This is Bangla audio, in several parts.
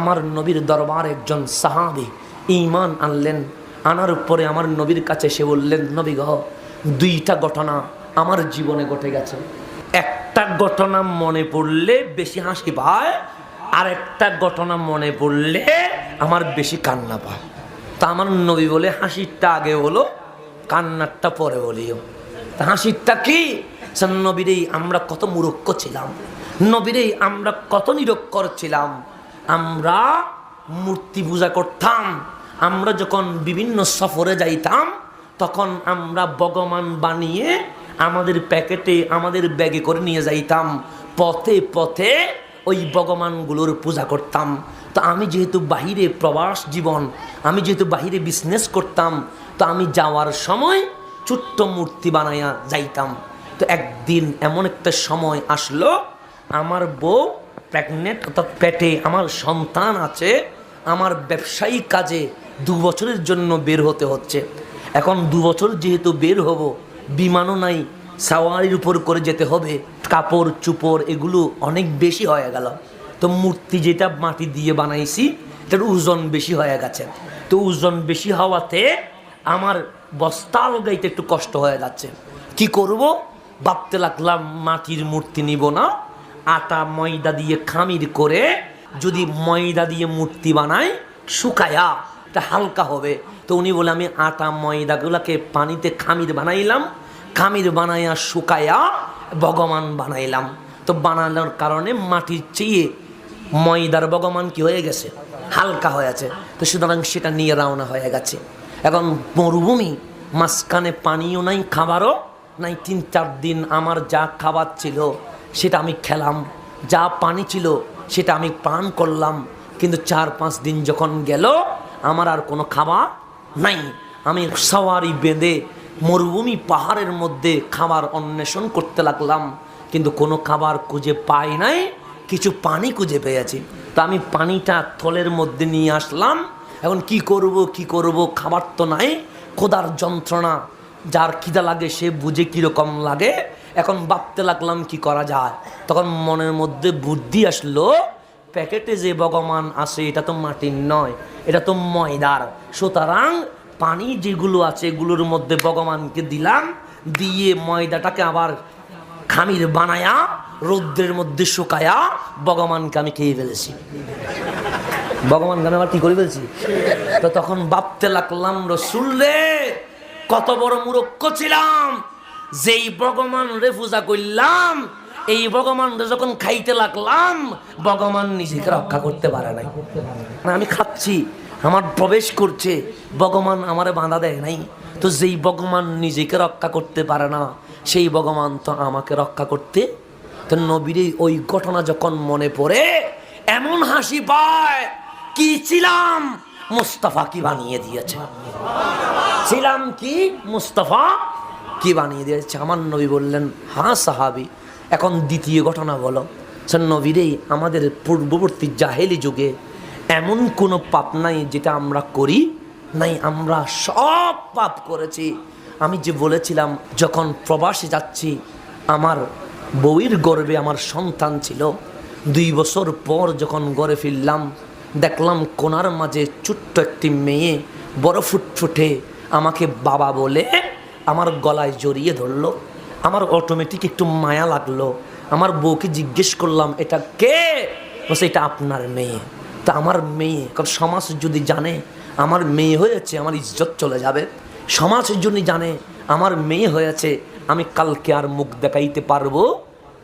আমার নবীর দরবার একজন সাহাবি ইমান আনলেন। আনার পরে আমার নবীর কাছে সে বললেন, নবী গহ দুইটা ঘটনা আমার জীবনে ঘটে গেছে। একটা ঘটনা মনে পড়লে বেশি হাসি পায়, আর একটা ঘটনা মনে পড়লে আমার বেশি কান্না পায়। তা আমার নবী বলে, হাসিরটা আগে বলো, কান্নারটা পরে বলিও। তা হাসিরটা কি? নবীরেই আমরা কত মুরক্ষ ছিলাম, নবীরেই আমরা কত নিরক্ষর ছিলাম। আমরা মূর্তি পূজা করতাম, আমরা যখন বিভিন্ন সফরে যাইতাম, তখন আমরা ভগবান বানিয়ে আমাদের প্যাকেটে, আমাদের ব্যাগে করে নিয়ে যাইতাম। পথে পথে ওই ভগবানগুলোর পূজা করতাম। তো আমি যেহেতু বাহিরে প্রবাস জীবন, আমি যেহেতু বাহিরে বিজনেস করতাম, তো আমি যাওয়ার সময় ছোট্ট মূর্তি বানাইয়া যাইতাম। তো একদিন এমন একটা সময় আসলো, আমার বউ প্রেগনেন্ট অর্থাৎ পেটে আমার সন্তান আছে, আমার ব্যবসায়ী কাজে দু বছরের জন্য বের হতে হচ্ছে। এখন দু বছর যেহেতু বের হব, বিমানও নাই, সাওয়ারির উপর করে যেতে হবে, কাপড়, চুপড় এগুলো অনেক বেশি হয়ে গেল। তো মূর্তি যেটা মাটি দিয়ে বানাইছি, এটার ওজন বেশি হয়ে গেছে। তো ওজন বেশি হওয়াতে আমার বস্তা গাইতে একটু কষ্ট হয়ে যাচ্ছে। কি করব? ভাবতে লাগলাম মাটির মূর্তি নিব না। আটা ময়দা দিয়ে খামির করে যদি ময়দা দিয়ে মূর্তি বানাই শুকায়া এটা হালকা হবে। তো উনি বলে, আমি আটা ময়দাগুলোকে পানিতে খামির বানাইলাম। খামির বানাইয়া শুকায়া ভগবান বানাইলাম। তো বানানোর কারণে মাটির চেয়ে ময়দার ভগবান কি হয়ে গেছে? হালকা হয়েছে তো সুতরাং সেটা নিয়ে রওনা হয়ে গেছে। এখন মরুভূমি, মাঝখানে পানিও নাই, খাবারও নাই। তিন চার দিন আমার যা খাবার ছিল সেটা আমি খেলাম। যা পানি ছিল সেটা আমি পান করলাম। কিন্তু চার পাঁচ দিন যখন গেল, আমার আর কোনো খাবার নাই। আমি সাওয়ারি বেঁধে মরুভূমি পাহাড়ের মধ্যে খাবার অন্বেষণ করতে লাগলাম। কিন্তু কোনো খাবার খুঁজে পাই নাই, কিছু পানি খুঁজে পেয়েছি। তো আমি পানিটা থলের মধ্যে নিয়ে আসলাম। এখন কি করব কি করব, খাবার তো নাই, খোদার যন্ত্রণা। যার খিদা লাগে, সে বুঝে কীরকম লাগে। এখন ভাবতে লাগলাম কি করা যায়। তখন মনের মধ্যে বুদ্ধি আসলো, প্যাকেটে যে ভগবান আছে, এটা তো মাটির নয়, এটা তো ময়দার। সুতরাং পানি যেগুলো আছে, এগুলোর মধ্যে ভগবানকে দিলাম, দিয়ে ময়দাটাকে আবার খামির বানায়া, রৌদ্রের মধ্যে শুকায়া ভগবানকে আমি খেয়ে ফেলেছি। ভগবানকে আমি আবার কি করে ফেলছি? তো তখন ভাবতে লাগলাম, রসুল কত বড় মুরক্ষ ছিলাম। যেই ভগবান রে পূজা করলাম, এই ভগবান যখন খাইতে লাগলাম, ভগবান নিজেকে রক্ষা করতে পারে নাই। আমি খাচ্ছি, আমার প্রবেশ করছে, ভগবান আমারে বাঁধা দেয় নাই। তো যেই ভগবান নিজেকে রক্ষা করতে পারে না, সেই ভগবান তো আমাকে রক্ষা করতে, তো নবীর ওই ঘটনা যখন মনে পড়ে, এমন হাসি পায়, কি ছিলাম? মুস্তাফা কি বানিয়ে দিয়েছে? ছিলাম কি, মুস্তাফা, কি বানিয়ে দিয়েছে? আমার নবী বললেন হ্যাঁ সাহাবি, এখন দ্বিতীয় ঘটনা বলো। সে নবীরেই আমাদের পূর্ববর্তী জাহেলি যুগে এমন কোনো পাপ নাই যেটা আমরা করি নাই, আমরা সব পাপ করেছি। আমি যে বলেছিলাম, যখন প্রবাসে যাচ্ছি, আমার বউয়ের গর্বে আমার সন্তান ছিল। দুই বছর পর যখন গড়ে ফিরলাম, দেখলাম কোনার মাঝে ছোট্ট একটি মেয়ে, বড় ফুটফুটে আমাকে বাবা বলে আমার গলায় জড়িয়ে ধরলো। আমার অটোমেটিক একটু মায়া লাগল। আমার বউকে জিজ্ঞেস করলাম, এটা কে? বলছে, এটা আপনার মেয়ে। তা আমার মেয়ে, কারণ সমাজ যদি জানে, আমার মেয়ে হয়েছে, আমার ইজ্জত চলে যাবে। সমাজ যদি জানে, আমার মেয়ে হয়েছে, আমি কালকে আর মুখ দেখাইতে পারব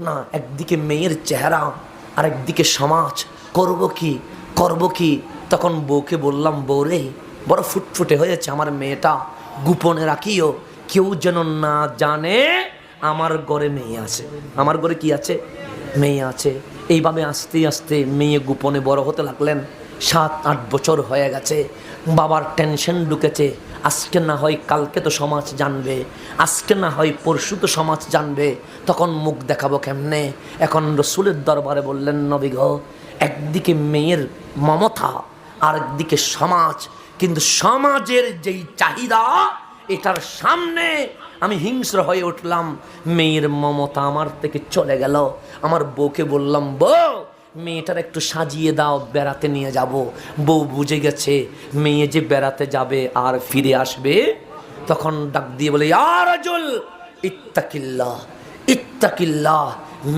না। একদিকে মেয়ের চেহারা আর একদিকে সমাজ। করব কি? করব কি? তখন বউকে বললাম বউ রে বড় ফুটফুটে হয়েছে আমার মেয়েটা গোপনে রাখিও, কেউ যেন না জানে আমার ঘরে মেয়ে আছে। আমার ঘরে কি আছে? মেয়ে আছে। এইভাবে আস্তে আস্তে মেয়ে গোপনে বড় হতে লাগলেন। সাত, আট বছর হয়ে গেছে। বাবার টেনশন ঢুকেছে। আজকে না হয় কালকে তো সমাজ জানবে। আজকে না হয় পরশু তো সমাজ জানবে। তখন মুখ দেখাবো কেমনে? এখন রসুলের দরবারে বললেন নবীগ একদিকে মেয়ের মমতা আর একদিকে সমাজ। কিন্তু সমাজের যেই চাহিদা, এটার সামনে আমি হিংস্র হয়ে উঠলাম। মেয়ের মমতা আমার থেকে চলে গেল। আমার বউকে বললাম, বউ, মেয়েটার একটু সাজিয়ে দাও, বেড়াতে নিয়ে যাব। বউ বুঝে গেছে, মেয়ে যে বেড়াতে যাবে আর ফিরে আসবে, তখন ডাক দিয়ে বলে আরাজুল ইত্তাকিল্লাহ ইত্তাকিল্লাহ,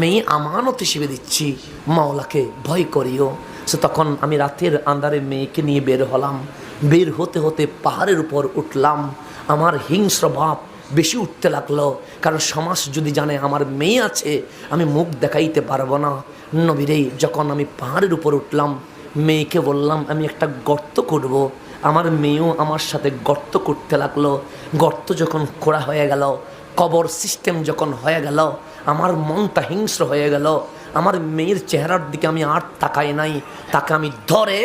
মেয়ে আমানত হিসেবে দিচ্ছি, মাওলাকে ভয় করিও। সে তখন আমি রাতের আন্ধারে মেয়েকে নিয়ে বের হলাম। বের হতে হতে পাহাড়ের উপর উঠলাম। আমার হিংস্র ভাব বেশি উঠতে লাগল, কারণ সমাজ যদি জানে আমার মেয়ে আছে, আমি মুখ দেখাইতে পারব না। নবীরে, যখন আমি পাহাড়ের উপর উঠলাম, মেয়েকে বললাম, আমি একটা গর্ত করব। আমার মেয়েও আমার সাথে গর্ত করতে লাগল। গর্ত যখন খোঁড়া হয়ে গেল, কবর সিস্টেম যখন হয়ে গেল, আমার মনটা হিংস্র হয়ে গেল। আমার মেয়ের চেহারার দিকে আমি আর তাকাই নাই। তাকে আমি ধরে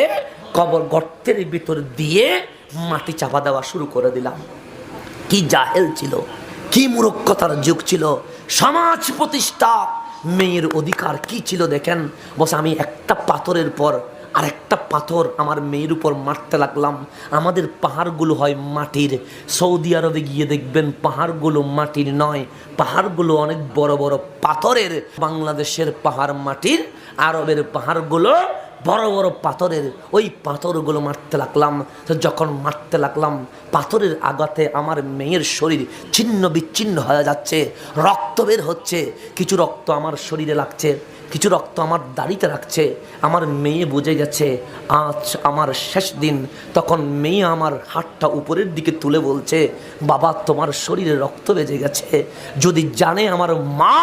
কবর গর্তের ভিতর দিয়ে মাটি চাপা দেওয়া শুরু করে দিলাম। কি জাহেল ছিল, কি মূরক্ষতার যুগ ছিল, সমাজ প্রতিষ্ঠা, মেয়ের অধিকার কি ছিল দেখেন? বসে, আমি একটা পাথরের পর আর একটা পাথর আমার মেয়ের উপর মারতে লাগলাম। আমাদের পাহাড়গুলো হয় মাটির। সৌদি আরবে গিয়ে দেখবেন পাহাড়গুলো মাটির নয়, পাহাড়গুলো অনেক বড় বড় পাথরের। বাংলাদেশের পাহাড় মাটির, আরবের পাহাড়গুলো বড় বড় পাথরের। ওই পাথরগুলো মারতে লাগলাম। যখন মারতে লাগলাম, পাথরের আঘাতে আমার মেয়ের শরীর ছিন্ন বিচ্ছিন্ন হয়ে যাচ্ছে, রক্ত বের হচ্ছে। কিছু রক্ত আমার শরীরে লাগছে। কিছু রক্ত আমার দাড়িতে রাখছে, আমার মেয়ে বুঝে গেছে, আজ আমার শেষ দিন। তখন মেয়ে আমার হাতটা উপরের দিকে তুলে বলছে, বাবা, তোমার শরীরে রক্ত বেজে গেছে। যদি জানে আমার মা,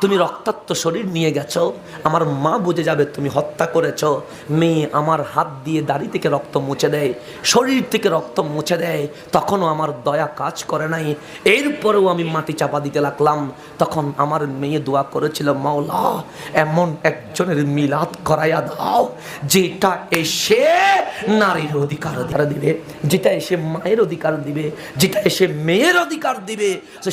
তুমি রক্তাক্ত শরীর নিয়ে গেছো, আমার মা বুঝে যাবে তুমি হত্যা করেছ। মেয়ে আমার হাত দিয়ে দাড়ি থেকে রক্ত মুছে দেয়, শরীর থেকে রক্ত মুছে দেয়। তখনও আমার দয়া কাজ করে নাই। এরপরেও আমি মাটি চাপা দিতে লাগলাম। তখন আমার মেয়ে দোয়া করেছিল, মাওলা এমন একজনের মিলাদ করাইয়া দাও, যেটা এসে নারীর অধিকার অধিকার দিবে, যেটা এসে মায়ের অধিকার দিবে, যেটা এসে মেয়ের অধিকার দিবে।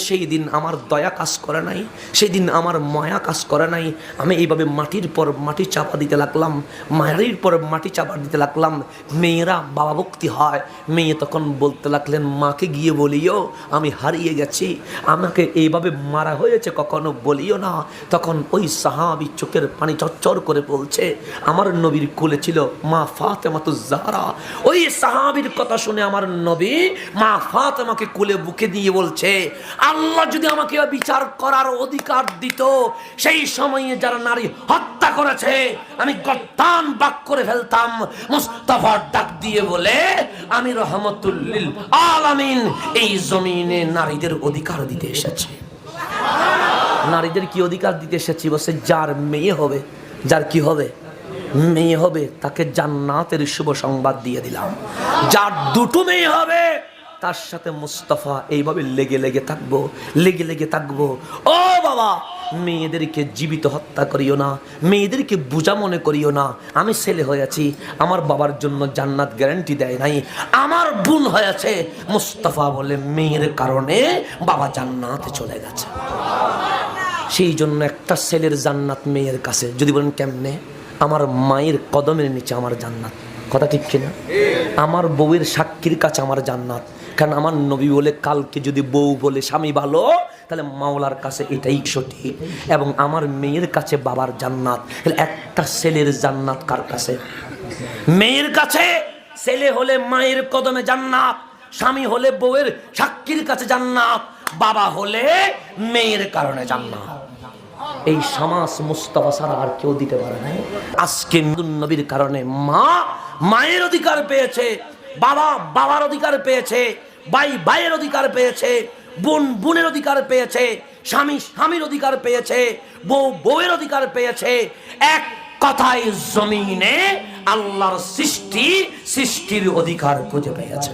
সেই দিন আমার দয়া কাজ করে নাই, সেই দিন আমার মায়া কাজ করে নাই। আমি এইভাবে মাটির পর মাটি চাপা দিতে লাগলাম, মায়ের পর মাটি চাপা দিতে লাগলাম। মেয়েরা বাবা ভক্তি হয়, মেয়ে তখন বলতে লাগলেন, মাকে গিয়ে বলিও, আমি হারিয়ে গেছি। আমাকে এইভাবে মারা হয়েছে কখনো বলিও না। তখন ওই সাহাবি চোখের পানি চচ্চর করে বলছে, আমার নবীর কোলে ছিল মা ফাতেমা তো জাহারা। ওই সাহাবির কথা শুনে আমার নবী মা ফাতেমাকে কোলে বুকে দিয়ে বলছে, আল্লাহ যদি আমাকে বিচার করার অধিকার দিত, সেই সময়ে যারা নারী হত্যা করেছে, আমি গদ্দান বাক করে ফেলতাম। মুস্তাফার ডাক দিয়ে বলে, আমি রহমতুল্লিল আলামিন এই জমিনে নারীদের অধিকার দিতে এসেছি। নারীদের কি অধিকার দিতে এসেছি বসে যার মেয়ে হবে, যার কি হবে? মেয়ে হবে, তাকে জান্নাতের শুভ সংবাদ দিয়ে দিলাম। যার দুটো মেয়ে হবে, তার সাথে মুস্তফা এইভাবে লেগে লেগে থাকব, লেগে লেগে থাকব। ও বাবা, মেয়েদেরকে জীবিত হত্যা করিও না, মেয়েদেরকে বোঝা মনে করিও না। আমি ছেলে হয়েছি আমার বাবার জন্য জান্নাত গ্যারান্টি দেয় নাই। আমার বোন হয়েছে, মুস্তফা বলে, মেয়ের কারণে বাবা জান্নাতে চলে গেছে। সেই জন্য একটা ছেলের জান্নাত মেয়ের কাছে। যদি বলেন কেমনে? আমার মায়ের কদমের নিচে আমার জান্নাত। কথা ঠিক কিনা? আমার বউয়ের সাক্ষীর কাছে আমার জান্নাত। কারণ আমার নবী বলে, কালকে যদি বউ বলে, স্বামী ভালো, তাহলে মাওলার কাছে এটাই সঠিক। এবং আমার মেয়ের কাছে বাবার জান্নাত। তাহলে একটা ছেলের জান্নাত কার কাছে? মেয়ের কাছে। ছেলে হলে মায়ের কদমে জান্নাত, স্বামী হলে বউয়ের সাক্ষীর কাছে জান্নাত, বাবা হলে মেয়ের কারণে জান্নাত। এই সমাজ মুস্তফা ছাড়া আর কেউ দিতে পারে না আজকে নবীর কারণে মা মায়ের অধিকার পেয়েছে, বাবা বাবার অধিকার পেয়েছে, ভাই ভাইয়ের অধিকার পেয়েছে, বোন বোনের অধিকার পেয়েছে, স্বামী স্বামীর অধিকার পেয়েছে, বউ বউয়ের অধিকার পেয়েছে। এক কথায় জমিনে আল্লাহর সৃষ্টি, সৃষ্টির অধিকার খুঁজে পেয়েছে।